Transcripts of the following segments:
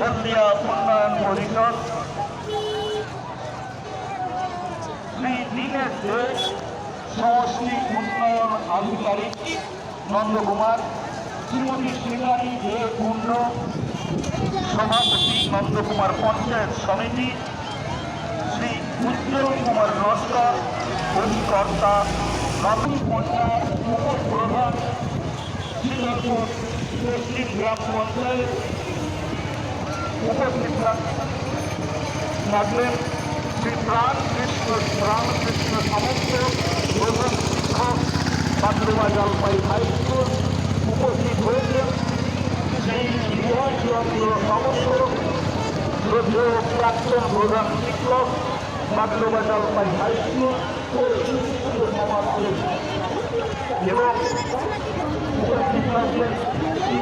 হলদিয়া উন্নয়ন পরিষদ। শ্রী দীনেশ দে সমষ্টি উন্নয়ন আধিকারিক নন্দকুমার, শ্রীমতী শ্রীকারী দে কুণ্ড, সভাপতি নন্দকুমার পঞ্চায়েত সমিতি, শ্রী উজ্জ্বল কুমার নস্কর অধিকর্তা নতুন পঞ্চায়েত উপপ্রধান শ্রীনগর পশ্চিম গ্রাম পঞ্চায়েত থাকলেন শ্রী প্রাণ কৃষ্ণ প্রাণ কৃষ্ণ সমস্ত প্রধান শিক্ষক বান্দুবা জলপাই হাই স্কুল উপস্থিত হয়েছেন সেই চন্দ্র সমস্ত শ্রদ্ধেয় প্রাক্তন প্রধান শিক্ষক বান্দুবা জলপাই হাই স্কুল এবং উপস্থিত থাকলেন শ্রী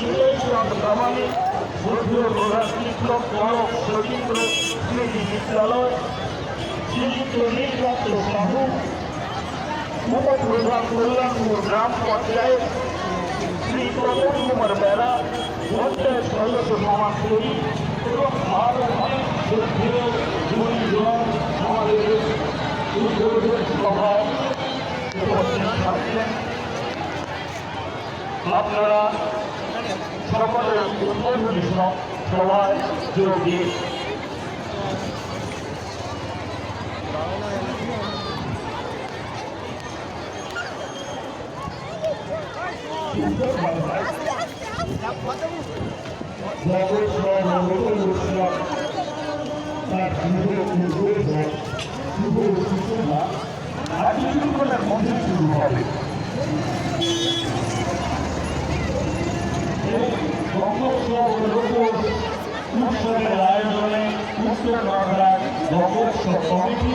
বিজয়চন্দ্র প্রামাণিক প্রধান শিক্ষক কনক সতীন্দ্র স্মৃতি বিদ্যালয় শ্রীযুক্ত নীলকান্ত সাহু উপপ্রধান কল্যাণপুর গ্রাম পঞ্চায়েত শ্রী তপন কুমার বেড়া পঞ্চায়েত সদস্য সমাজসেবী এবং আরও অনেক শ্রদ্ধেয় গুণীজন আমাদের উদ্যোগের সভায় উপস্থিত থাকলেন আপনারা সকলের উদ্বোধনী সভায় যোগ দিয়ে জগৎ সর্বলোক ইসলাম তার শুভ শুরু হবে উৎসবের আয়োজনে উত্তর বাংলার গঙ্গোৎসব কমিটি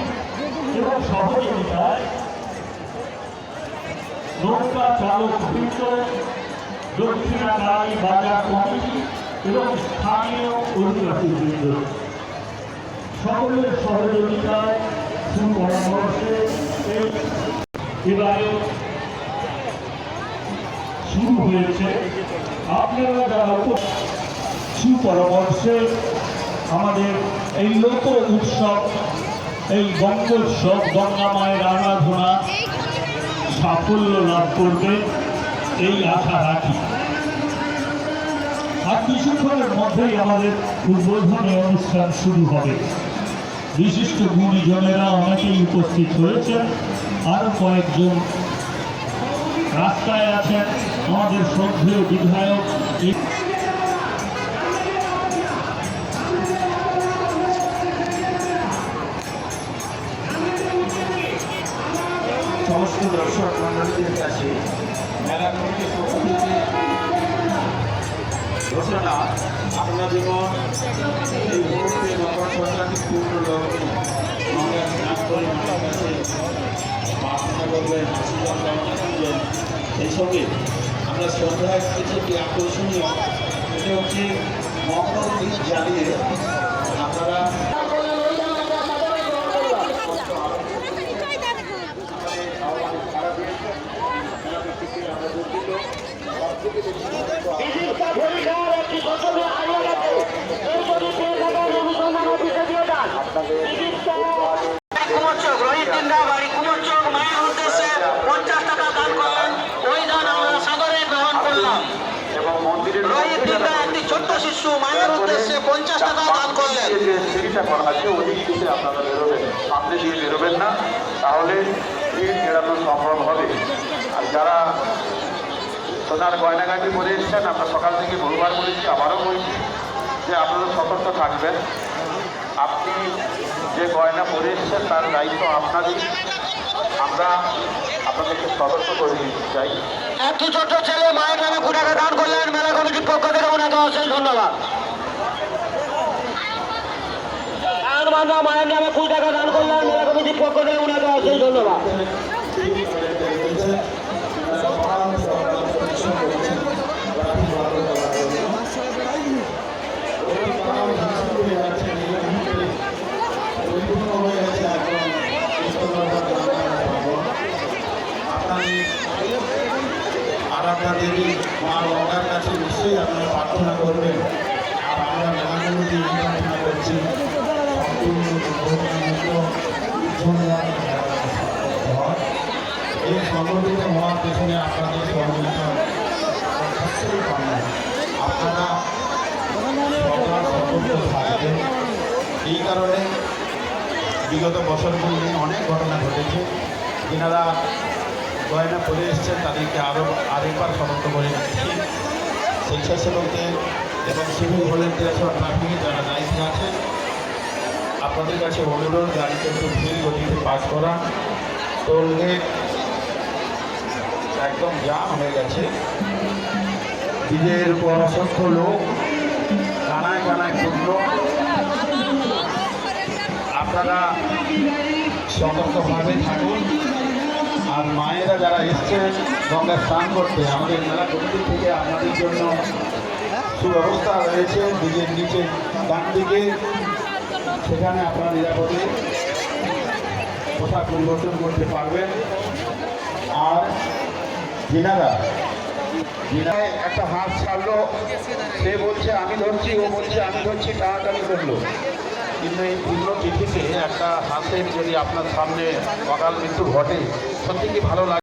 এবং সহযোগিতায় নৌকা চালক বৃন্দ দক্ষিণাকালী বাজার এবং স্থানীয় অধিবাসীবৃন্দ সকলের সহযোগিতায় সুপরামর্শে এই এবারে শুরু হয়েছে। আপনারা যারা সুপরামর্শে আমাদের এই লোক উৎসব, এই গঙ্গোৎসব গঙ্গা মায়ের আরাধনা সাফল্য লাভ করবে, এই আশা রাখি। আর কিছুক্ষণের মধ্যেই আমাদের উদ্বোধনী অনুষ্ঠান শুরু হবে। বিশিষ্ট গুণীজনেরা অনেকেই উপস্থিত হয়েছেন আরও কয়েকজন রাস্তায় আছেন আমাদের শ্রদ্ধেয় বিধায়ক। সমস্ত দর্শক মন্ডলীদের কাছে মেলা কমিটির পক্ষ থেকে ঘোষণা আপনারা যেমন এই মুহূর্তে মকর সংক্রান্তি পূর্ণ কাছে প্রার্থনা করবেন, আশীর্বাদ সেই সঙ্গে আমরা সন্ধ্যায় কিছু যে আকর্ষণীয় এটা হচ্ছে মকর জ্বালিয়ে আপনারা বিশিষ্ট ভূমিকার একটি প্রথমে হারিয়ে গেছে এই পরিচয় থাকা অনুসন্ধান অফিসে দিয়ে দেন বিশিষ্ট কুমোরচক রোহিত দিন্দা বাড়ি কুমোরচক মায়ের উদ্দেশ্যে পঞ্চাশ টাকা দান করলেন ওই দান আমরা সাদরে গ্রহণ করলাম এবং মন্দিরের রোহিত দিন্দা একটি ছোট্ট শিশু মায়ের উদ্দেশ্যে পঞ্চাশ টাকা দান করলেন। সিঁড়িটা করা আছে ওদিক থেকে আপনারা বেরোবেন। সামনে দিয়ে বেরোবেন না তাহলে ভিড় এড়ানো সম্ভব হবে। আর যারা সোনার গয়নাগাটি করে এসছেন আমরা সকাল থেকে বহুবার বলেছি আবারও বলছি যে আপনারা সতর্ক থাকবেন। আপনি যে গয়না পরে এসছেন তার দায়িত্ব আপনারই। আমরা আপনাদেরকে সতর্ক করে দিতে চাই। একটি ছোট্ট ছেলে মায়ের নামে টাকা দান করলেন মেলা কমিটির পক্ষ থেকে ওনাকে অশেষ ধন্যবাদ। মানা মায়ের নামে কুড়ি টাকা দান করলেন মেলা কমিটির পক্ষ থেকে ওনাকে অশেষ ধন্যবাদ। আরাধনা দেবী, মা গঙ্গার কাছে নিশ্চয়ই আপনারা প্রার্থনা করবেন। আর আমরা ইন্টারভিউ করছি। এই সংগঠিত হওয়ার পেছনে আপনাদের সহযোগিতা আপনারা সদা সতর্ক এই কারণে বিগত বছরগুলি অনেক ঘটনা ঘটেছে যেনারা গয়না পরে এসছেন তাদেরকে আরও আরেকবার সতর্ক করে রাখছি স্বেচ্ছাসেবকদের এবং সিভিল ভলেন্টিয়ার্স বা ট্রাফিকে যারা দায়িত্বে আছেন আপনাদের কাছে অনুরোধ, গাড়িতে একটু ধীর গতিতে পাস করা। টোল গেট একদম জাম হয়ে গেছে। ব্রিজের উপর অসংখ্য লোক কানায় কানায় ক্ষুদ্র আপনারা সতর্কভাবে থাকুন। আর মায়েরা যারা এসছেন গঙ্গা স্নান করতে, আমাদের মেলা কমিটি থেকে আপনাদের জন্য সুব্যবস্থা রয়েছে। ব্রিজের নিচে ডান দিকে সেখানে আপনারা নিরাপদে পোশাক পরিবর্তন করতে পারবেন। আর যেনারা একটা হাত ছাড়লো। সে বলছে, আমি ধরছি, ও বলছে, আমি ধরছি টানাটানি করল। কিন্তু এই পূর্ণ তিথিতে একটা হাতের যদি আপনার সামনে অকাল মৃত্যু ঘটে, সত্যি কি ভালো লাগে?